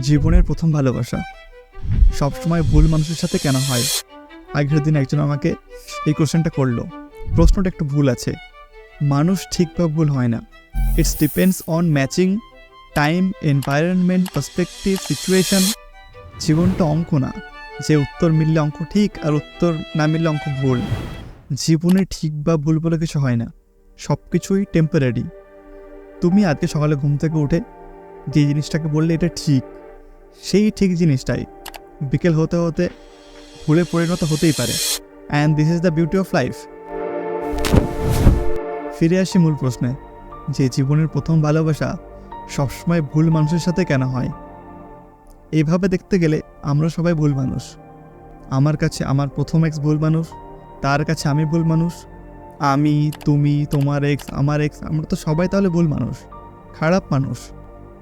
জীবনের প্রথম ভালোবাসা। সবসময় ভুল মানুষের সাথে কেন হয়? আগের দিন একজন আমাকে এই কোশ্চেনটা করল। প্রশ্নটা একটু ভুল আছে। মানুষ ঠিক বা ভুল হয় না। It's depends on matching time environment perspective situation জীবনটা অঙ্ক না। যে উত্তর মিললে অঙ্ক ঠিক আর উত্তর না মিললে অঙ্ক ভুল। জীবনে ঠিক বা ভুল বলে কিছু হয় না। সব কিছুই টেম্পোরারি তুমি আজকে সকালে ঘুম থেকে উঠে যে জিনিসটাকে বললে এটা ঠিক। সেই ঠিক জিনিসটাই। বিকেল হতে হতে ভুলে পরিণত হতেই পারে। And this is the beauty of life ফিরে আসি মূল প্রশ্নে। যে জীবনের প্রথম ভালোবাসা সবসময় ভুল মানুষের সাথে কেন হয়? এইভাবে দেখতে গেলে আমরা সবাই ভুল মানুষ। আমার কাছে আমার প্রথম এক্স ভুল মানুষ, তার কাছে আমি ভুল মানুষ। আমি, তুমি, তোমার এক্স আমার এক্স আমরা তো সবাই তাহলে ভুল মানুষ। খারাপ মানুষ।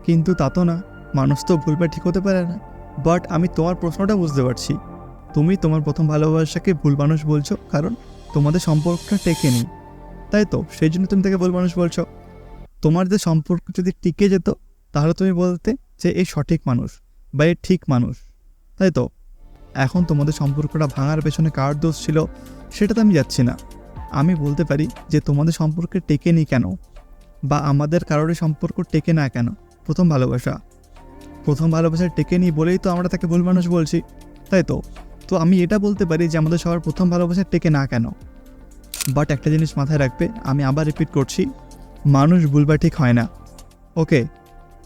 কিন্তু তা তো না। মানুষ তো ভুল বা ঠিক হতে পারে না। বাট আমি তোমার প্রশ্নটা বুঝতে পারছি। তুমি তোমার প্রথম ভালোবাসাকে ভুল মানুষ বলছো, কারণ তোমাদের সম্পর্কটা টেকে টেকেনি তাই তো, সেই জন্য তুমি তাকে ভুল মানুষ বলছো। তোমার যে সম্পর্ক যদি টিকে যেত, তাহলে তুমি বলতে যে এই সঠিক মানুষ বা এই ঠিক মানুষ। তাই তো, এখন তোমাদের সম্পর্কটা ভাঙার পেছনে কার দোষ ছিল, সেটা তো আমি যাচ্ছি না। আমি বলতে পারি যে তোমাদের সম্পর্কে টেকে টেকেনি কেন? বা আমাদের কারোরই সম্পর্ক টেকে না কেন? প্রথম ভালোবাসা। প্রথম ভালোবাসা টেকেনি বলেই তো আমরা তাকে ভুল মানুষ বলছি। তাই তো? তো আমি এটা বলতে পারি যে আমাদের সবার প্রথম ভালোবাসা টেকে না কেন। বাট একটা জিনিস মাথায় রাখবে, আমি আবার রিপিট করছি, মানুষ ভুল বা ঠিক হয় না। ওকে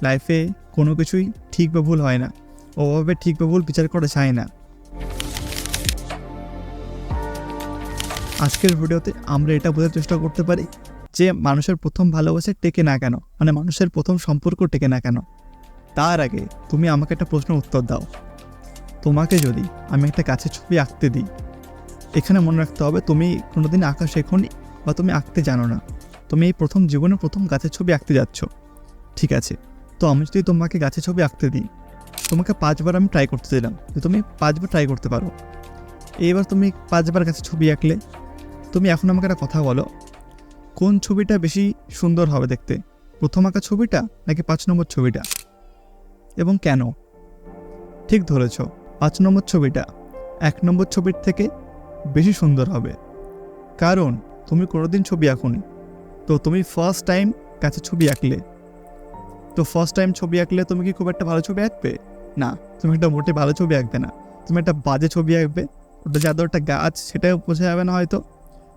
লাইফে কোনো কিছুই ঠিক বা ভুল হয় না। ওভাবে ঠিক বা ভুল বিচার করা যায় না। আজকের ভিডিওতে আমরা এটা বোঝার চেষ্টা করতে পারি যে মানুষের প্রথম ভালোবাসা টেকে না কেন? মানে মানুষের প্রথম সম্পর্ক টেকে না কেন? তার আগে তুমি আমাকে একটা প্রশ্নের উত্তর দাও। তোমাকে যদি আমি একটা গাছের ছবি আঁকতে দিই, এখানে মনে রাখতে হবে তুমি কোনোদিন আঁকা শেখোনি বা তুমি আঁকতে জানো না। তুমি এই প্রথম জীবনে প্রথম গাছের ছবি আঁকতে যাচ্ছ। ঠিক আছে, তো আমি যদি তোমাকে গাছের ছবি আঁকতে দিই, তোমাকে পাঁচবার আমি ট্রাই করতে দিলাম যে তুমি পাঁচবার ট্রাই করতে পারো। এবার তুমি পাঁচবার গাছের ছবি আঁকলে, তুমি এখন আমাকে একটা কথা বলো, কোন ছবিটা বেশি সুন্দর হবে দেখতে? প্রথম আঁকা ছবিটা নাকি পাঁচ নম্বর ছবিটা? এবং কেন? ঠিক ধরেছ, পাঁচ নম্বর ছবিটা এক নম্বর ছবির থেকে বেশি সুন্দর হবে। কারণ তুমি কোনোদিন ছবি আঁকোনি। তো তুমি ফার্স্ট টাইম কাছে ছবি আঁকলে। তো ফার্স্ট টাইম ছবি আঁকলে তুমি কি খুব একটা ভালো ছবি আঁকবে? না, তুমি একটা মোটে ভালো ছবি আঁকবে না। তুমি একটা বাজে ছবি আঁকবে। ওটা যাদের একটা গাছ, সেটাও বোঝা যাবে না হয়তো।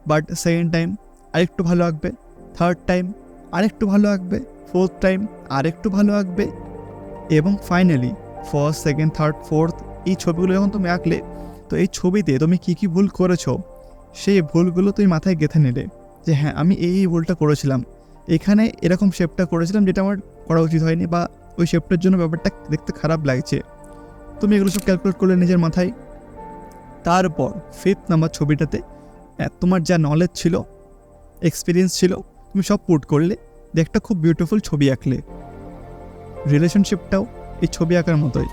বাট সেকেন্ড টাইম আরেকটু ভালো আঁকবে। থার্ড টাইম আরেকটু ভালো আঁকবে। ফোর্থ টাইম আরেকটু ভালো আঁকবে। এবং finally first second third fourth এই ছবিগুলো যখন তুমি আঁকলে, তো এই ছবিতে তুমি কী কী ভুল করেছ, সেই ভুলগুলো তুমি মাথায় গেঁথে নিলে যে হ্যাঁ আমি এই ভুলটা করেছিলাম। এখানে এরকম শেপটা করেছিলাম যেটা আমার করা উচিত হয়নি বা ওই শেপটার জন্য ব্যাপারটা দেখতে খারাপ লাগছে। তুমি এগুলো সব ক্যালকুলেট করলে নিজের মাথায়। তারপর ফিফথ নাম্বার ছবিটাতে তোমার যা নলেজ ছিল এক্সপিরিয়েন্স ছিল, তুমি সব পুট করলে দিয়ে একটা খুব বিউটিফুল ছবি আঁকলে। রিলেশনশিপটাও এই ছবি আঁকার মতোই।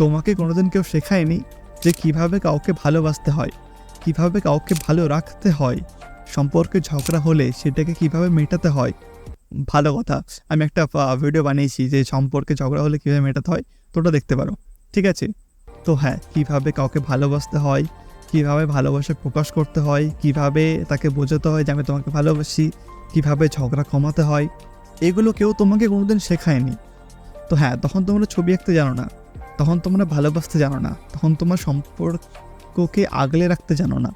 তোমাকে কোনোদিন কেউ শেখায়নি যে কীভাবে কাউকে ভালোবাসতে হয়, কীভাবে কাউকে ভালো রাখতে হয়, সম্পর্কে ঝগড়া হলে সেটাকে কীভাবে মেটাতে হয়। ভালো কথা, আমি একটা ভিডিও বানিয়েছি যে সম্পর্কে ঝগড়া হলে কীভাবে মেটাতে হয় তো ওটা দেখতে পারো, ঠিক আছে? তো হ্যাঁ কীভাবে কাউকে ভালোবাসতে হয়, কীভাবে ভালোবাসা প্রকাশ করতে হয়, কীভাবে তাকে বোঝাতে হয় যে আমি তোমাকে ভালোবাসি, কীভাবে ঝগড়া কমাতে হয়, এগুলো কেউ তোমাকে কোনোদিন শেখায়নি। তো হ্যাঁ তখন তোমরা ছবি আঁকতে জানো না। তখন তোমরা ভালোবাসতে জানো না। তখন তোমার সম্পর্ককে আগলে রাখতে জানো না।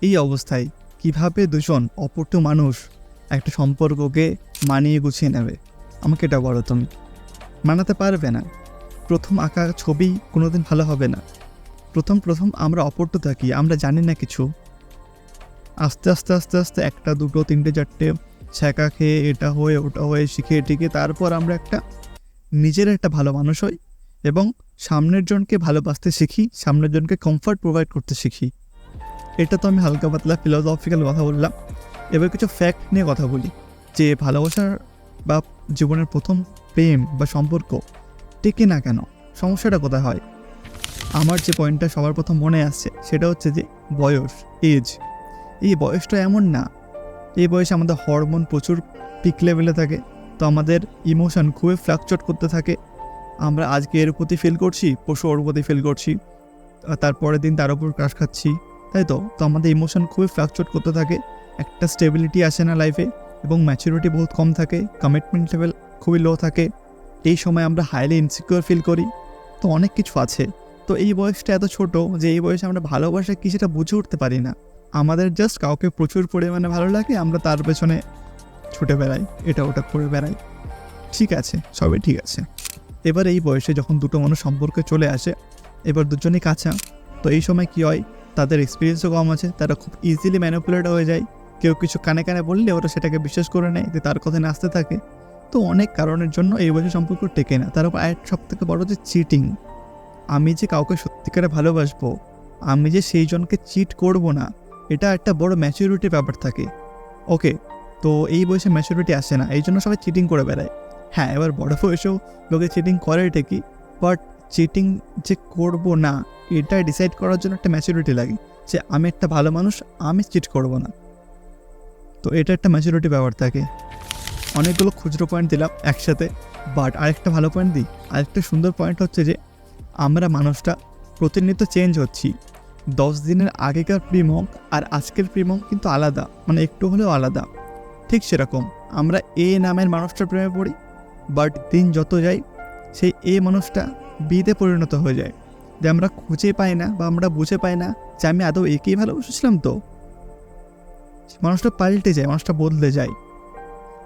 এই অবস্থায় কীভাবে দুজন অপটু মানুষ একটা সম্পর্ককে মানিয়ে গুছিয়ে নেবে? আমাকে এটা বলো তুমি। মানাতে পারবে না। প্রথম আঁকা ছবি কোনোদিন ভালো হবে না। প্রথম প্রথম আমরা অপট্য থাকি, আমরা জানি না কিছু। আস্তে আস্তে আস্তে আস্তে একটা, দুটো, তিনটে, চারটে, ছ্যাঁকা খেয়ে এটা হয়ে, ওটা হয়ে, শিখে টিকে তারপর আমরা একটা নিজের একটা ভালো মানুষ হই এবং সামনের জনকে ভালোবাসতে শিখি, সামনের জনকে কমফর্ট প্রোভাইড করতে শিখি। এটা তো আমি হালকা পাতলা ফিলোসফিক্যাল কথা বললাম। এবার কিছু ফ্যাক্ট নিয়ে কথা বলি। যে ভালোবাসার বা জীবনের প্রথম প্রেম বা সম্পর্ক টেকে না কেন? সমস্যাটা কোথায় হয়? আমার যে পয়েন্টটা সবার প্রথম মনে আসছে, সেটা হচ্ছে যে বয়স এজ এই বয়সটা এমন না। এই বয়সে আমাদের হরমোন প্রচুর পিক লেভেলে থাকে। তো আমাদের ইমোশন খুবই ফ্লাকচুয়েট করতে থাকে। আমরা আজকে এর প্রতি ফিল করছি পশু ওর প্রতি ফিল করছি তারপরের দিন তার উপর ক্রাশ খাচ্ছি, তাই তো? তো আমাদের ইমোশন খুবই ফ্লাকচুয়েট করতে থাকে, একটা স্টেবিলিটি আসে না লাইফে এবং ম্যাচুরিটি বহুত কম থাকে কমিটমেন্ট লেভেল খুবই লো থাকে, এই সময় আমরা হাইলি ইনসিকিউর ফিল করি, তো অনেক কিছু আছে। তো এই বয়সটা এত ছোট যে এই বয়সে আমরা ভালোবাসা কি সেটা বুঝে উঠতে পারি না। আমাদের জাস্ট কাউকে প্রচুর পরিমাণে ভালো লাগে, আমরা তার পেছনে ছুটে বেড়াই, এটা ওটা করে বেড়াই। ঠিক আছে, সবই ঠিক আছে। এবার এই বয়সে যখন দুটো মানুষ সম্পর্কে চলে আসে, এবার দুজনেই কাঁচা। তো এই সময় কি হয়, তাদের এক্সপিরিয়েন্সও কম আছে, তারা খুব ইজিলি ম্যানিপুলেট হয়ে যায়। কেউ কিছু কানে কানে বললে ওরা সেটাকে বিশ্বাস করে নেয় যে তার কথা নাচতে থাকে। তো অনেক কারণের জন্য এই বয়সে সম্পর্ক টেকে না। তার উপর আরেক সব থেকে বড় যে চিটিং আমি যে কাউকে সত্যিকারে ভালোবাসবো, আমি যে সেই জনকে চিট করব না, এটা একটা বড় ম্যাচুরিটির ব্যাপার থাকে। ওকে তো এই বয়সে ম্যাচুরিটি আসে না, এই জন্য সবাই চিটিং করে বেড়ায়। হ্যাঁ এবার বড় বয়সেও লোকে চিটিং করে ঠিকই বাট চিটিং যে করব না এটা ডিসাইড করার জন্য একটা ম্যাচুরিটি লাগে যে আমি একটা ভালো মানুষ, আমি চিট করব না। তো এটা একটা ম্যাচুরিটি ব্যাপার থাকে। অনেকগুলো খুচরো পয়েন্ট দিলাম একসাথে বাট আরেকটা ভালো পয়েন্ট দিই। আরেকটা সুন্দর পয়েন্ট হচ্ছে যে আমরা মানুষটা প্রতিনিয়ত চেঞ্জ হচ্ছি। দশ দিনের আগেকার প্রিমক আর আজকের প্রিমক কিন্তু আলাদা মানে একটু হলেও আলাদা। ঠিক সেরকম। আমরা এ নামের মানুষটার প্রেমে পড়ি বাট দিন যত যাই সেই এ মানুষটা বিতে পরিণত হয়ে যায়। যে আমরা খুঁজে পাই না বা আমরা বুঝে পাই না যে আমি আদৌ একেই ভালোবেসেছিলাম তো। মানুষটা পাল্টে যায়, মানুষটা বদলে যায়।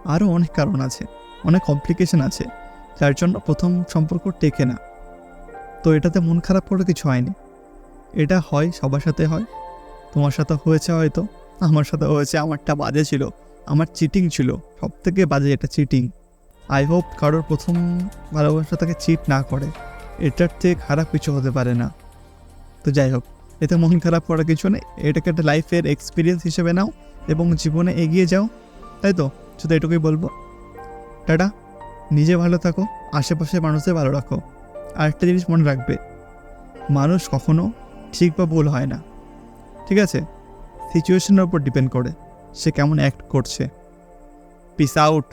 আরও অনেক কারণ আছে, অনেক কমপ্লিকেশন আছে, যার জন্য প্রথম সম্পর্ক টেকে না। তো এটাতে মন খারাপ করে কিছু হয়নি। এটা হয়, সবার সাথে হয়। তোমার সাথে হয়েছে হয়তো, আমার সাথে হয়েছে, আমারটা বাজে ছিল। আমার চিটিং ছিল সব থেকে বাজে এটা চিটিং আই হোপ কারোর প্রথম ভালোবাসা তাকে চিট না করে। এটার থেকে খারাপ কিছু হতে পারে না। তো যাই হোক, এতে মন খারাপ করার কিছু নেই। এটাকে একটা লাইফের এক্সপিরিয়েন্স হিসেবে নাও এবং জীবনে এগিয়ে যাও। তাই তো? শুধু এটুকুই বলব। টাটা। নিজে ভালো থাকো আশেপাশে মানুষদের ভালো রাখো। আর একটা জিনিস মনে রাখবে, মানুষ কখনো ঠিক বা ভুল হয় না। ঠিক আছে? সিচুয়েশনের উপর ডিপেন্ড করে। সে কেমন অ্যাক্ট করছে? Piece out